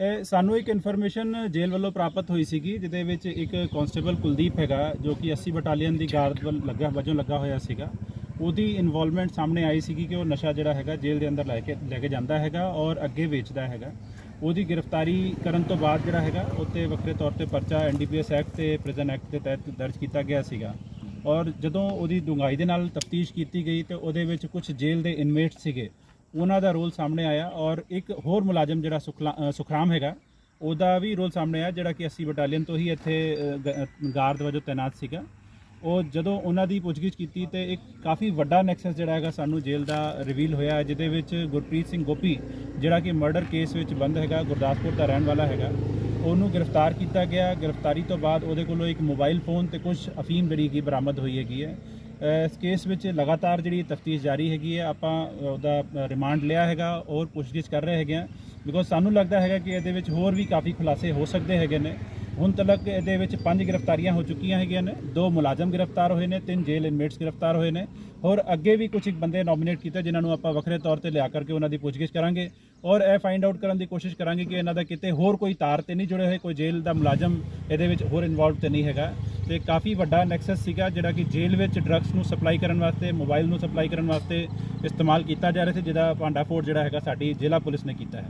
ਇਹ ਸਾਨੂੰ ਇੱਕ ਇਨਫੋਰਮੇਸ਼ਨ ਜੇਲ੍ਹ ਵੱਲੋਂ ਪ੍ਰਾਪਤ ਹੋਈ ਸੀਗੀ, ਜਿਹਦੇ ਵਿੱਚ ਇੱਕ ਕਾਂਸਟੇਬਲ ਕੁਲਦੀਪ ਹੈਗਾ, ਜੋ ਕਿ 80 ਬਟਾਲੀਅਨ ਦੀ ਗਾਰਡ ਵੱਲ ਲੱਗਾ, ਵਜੋਂ ਲੱਗਾ ਹੋਇਆ ਸੀਗਾ। ਉਹਦੀ ਇਨਵੋਲਵਮੈਂਟ ਸਾਹਮਣੇ ਆਈ ਸੀਗੀ ਕਿ ਉਹ ਨਸ਼ਾ ਜਿਹੜਾ ਹੈਗਾ ਜੇਲ੍ਹ ਦੇ ਅੰਦਰ ਲੈ ਕੇ ਲੈ ਕੇ ਜਾਂਦਾ ਹੈਗਾ ਔਰ ਅੱਗੇ ਵੇਚਦਾ ਹੈਗਾ। ਉਹਦੀ ਗ੍ਰਿਫਤਾਰੀ ਕਰਨ ਤੋਂ ਬਾਅਦ ਜਿਹੜਾ ਹੈਗਾ, ਉੱਤੇ ਵੱਖਰੇ ਤੌਰ ਤੇ ਪਰਚਾ ਐਨਡੀਪੀਐਸ ਐਕਟ ਤੇ ਪ੍ਰਿਜ਼ਨ ਐਕਟ ਦੇ ਤਹਿਤ ਦਰਜ ਕੀਤਾ ਗਿਆ ਸੀਗਾ। ਔਰ ਜਦੋਂ ਉਹਦੀ ਡੂੰਘਾਈ ਦੇ ਨਾਲ ਤਫਤੀਸ਼ ਕੀਤੀ ਗਈ ਤੇ ਉਹਦੇ ਵਿੱਚ ਕੁਝ ਜੇਲ੍ਹ ਦੇ ਇਨਮੇਟ ਸੀਗੇ ਉਹਨਾਂ ਦਾ ਰੋਲ ਸਾਹਮਣੇ ਆਇਆ ਔਰ ਇੱਕ ਹੋਰ ਮੁਲਾਜ਼ਮ ਜਿਹੜਾ ਸੁਖਲਾ- ਸੁਖਰਾਮ ਹੈਗਾ ਉਹਦਾ ਵੀ ਰੋਲ ਸਾਹਮਣੇ ਆਇਆ ਜਿਹੜਾ ਕਿ 80 ਬਟਾਲੀਅਨ ਤੋਂ ਹੀ ਇੱਥੇ ਗ- ਅ, ਗਾਰਡ ਵਜੋਂ ਤਾਇਨਾਤ ਸੀਗਾ। ਉਹ ਜਦੋਂ ਉਹਨਾਂ ਦੀ ਪੁੱਛਗਿੱਛ ਕੀਤੀ ਤੇ ਇੱਕ ਕਾਫੀ ਵੱਡਾ ਨੈਕਸਸ ਜਿਹੜਾ ਹੈਗਾ ਸਾਨੂੰ ਜੇਲ੍ਹ ਦਾ ਰਿਵੀਲ ਹੋਇਆ ਜਿਹਦੇ ਵਿੱਚ ਗੁਰਪ੍ਰੀਤ ਸਿੰਘ ਗੋਪੀ ਜਿਹੜਾ ਕਿ ਮਰਡਰ ਕੇਸ ਵਿੱਚ ਬੰਦ ਹੈਗਾ ਗੁਰਦਾਸਪੁਰ ਦਾ ਰਹਿਣ ਵਾਲਾ ਹੈਗਾ ਉਹਨੂੰ ਗ੍ਰਿਫਤਾਰ ਕੀਤਾ ਗਿਆ। ਗ੍ਰਿਫਤਾਰੀ ਤੋਂ ਬਾਅਦ ਉਹਦੇ ਕੋਲੋਂ ਇੱਕ ਮੋਬਾਈਲ ਫੋਨ ਤੇ ਕੁਝ ਅਫੀਮ ਜਿਹੜੀ ਕੀ ਬਰਾਮਦ ਹੋਈ ਹੈਗੀ ਹੈ। ਇਸ ਕੇਸ ਵਿੱਚ ਲਗਾਤਾਰ ਜਿਹੜੀ ਤਫਤੀਸ਼ ਜਾਰੀ ਹੈਗੀ ਹੈ, ਆਪਾਂ ਉਹਦਾ ਰਿਮਾਂਡ ਲਿਆ ਹੈਗਾ ਔਰ ਪੁੱਛਗਿੱਛ ਕਰ ਰਹੇ ਹੈਗੇ ਆ ਬਿਕੋਜ਼ ਸਾਨੂੰ ਲੱਗਦਾ ਹੈਗਾ ਕਿ ਇਹਦੇ ਵਿੱਚ ਹੋਰ ਵੀ ਕਾਫੀ ਖੁਲਾਸੇ ਹੋ ਸਕਦੇ ਹੈਗੇ ਨੇ। ਹੁਣ ਤੱਕ ਇਹਦੇ ਵਿੱਚ ਪੰਜ ਗ੍ਰਿਫਤਾਰੀਆਂ ਹੋ ਚੁੱਕੀਆਂ ਹੈਗੀਆਂ ਨੇ। ਦੋ ਮੁਲਾਜ਼ਮ ਗ੍ਰਿਫਤਾਰ ਹੋਏ ਨੇ, ਤਿੰਨ ਜੇਲ੍ਹ ਇਨਮੇਟਸ ਗ੍ਰਿਫਤਾਰ ਹੋਏ ਨੇ। ਹੋਰ ਅੱਗੇ ਵੀ ਕੁਝ ਇੱਕ ਬੰਦੇ ਨੋਮੀਨੇਟ ਕੀਤੇ ਜਿਨ੍ਹਾਂ ਨੂੰ ਆਪਾਂ ਵੱਖਰੇ ਤੌਰ ਤੇ ਲਿਆ ਕਰਕੇ ਉਹਨਾਂ ਦੀ ਪੁੱਛਗਿੱਛ ਕਰਾਂਗੇ। ਔਰ ਇਹ ਫਾਈਂਡ ਆਊਟ ਕਰਨ ਦੀ ਕੋਸ਼ਿਸ਼ ਕਰਾਂਗੇ ਕਿ ਇਹਨਾਂ ਦਾ ਕਿਤੇ ਹੋਰ ਕੋਈ ਤਾਰ ਤੇ ਨਹੀਂ ਜੁੜੇ ਹੋਏ, ਕੋਈ ਜੇਲ੍ਹ ਦਾ ਮੁਲਾਜ਼ਮ ਇਹਦੇ ਵਿੱਚ ਹੋਰ ਇਨਵੋਲਵ ਤੇ ਨਹੀਂ ਹੈਗਾ। ਤੇ ਕਾਫੀ ਵੱਡਾ ਨੈਕਸਸ ਸੀਗਾ ਜਿਹੜਾ ਕਿ ਜੇਲ੍ਹ ਵਿੱਚ ਡਰੱਗਸ ਨੂੰ ਸਪਲਾਈ ਕਰਨ ਵਾਸਤੇ, ਮੋਬਾਈਲ ਨੂੰ ਸਪਲਾਈ ਕਰਨ ਵਾਸਤੇ ਇਸਤੇਮਾਲ ਕੀਤਾ ਜਾ ਰਿਹਾ ਸੀ, ਜਿਹਦਾ ਭਾਂਡਾ ਫੋੜ ਜਿਹੜਾ ਹੈਗਾ ਸਾਡੀ ਜ਼ਿਲ੍ਹਾ ਪੁਲਿਸ ਨੇ ਕੀਤਾ ਹੈ।